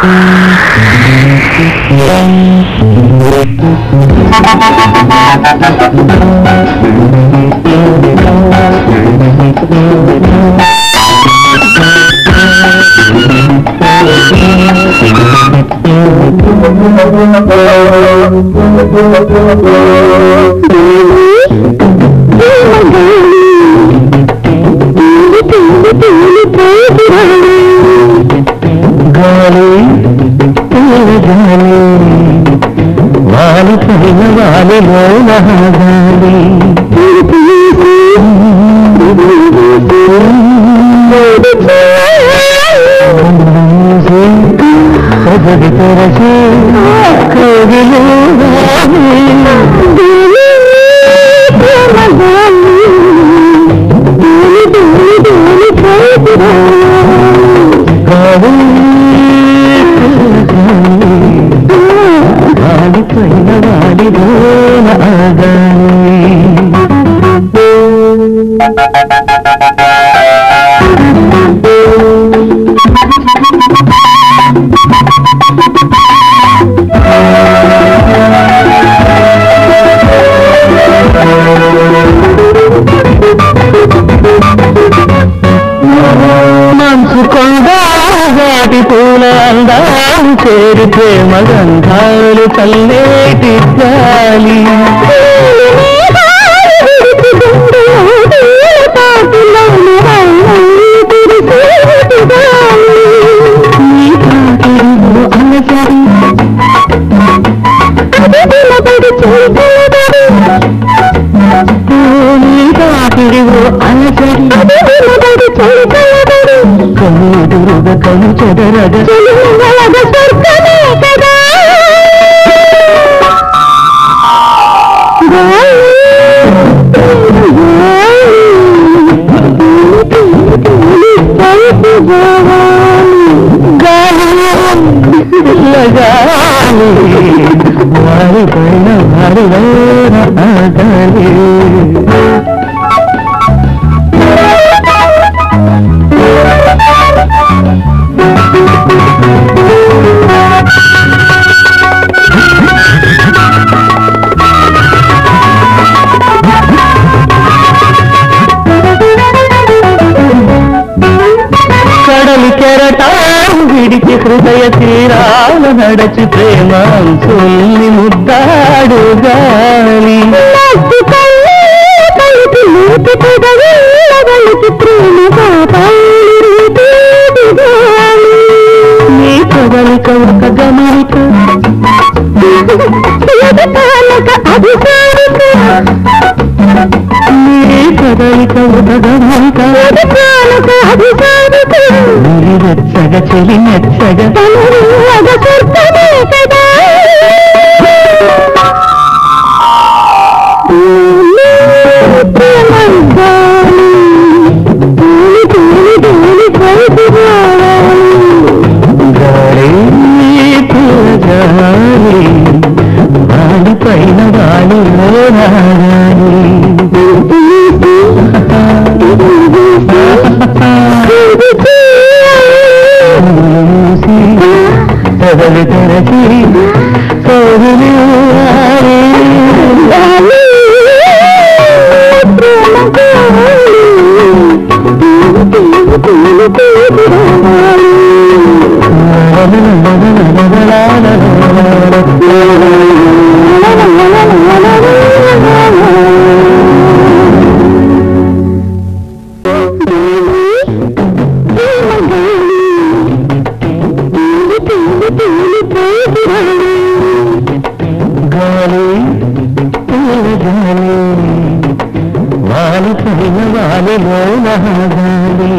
గాలి గాలి వాలి పైన వాలిలోన గాలి పదవి తెరచి కవిలో పూల అందాలు చేరి ప్రేమ గంధాలు చల్లేటి గాలి కన్నుడురుగ కను చెదరగ వారి పైన వారి ఆగాలి కడలి కెరటాం విడిచి హృదయ తీరాల నడచి ప్రేమ సొల్లి ముద్దాడు గాలి. నీ వెచ్చగ చెలి మెచ్చగ తెరచి వాలి పైన వాలిలోన గాలి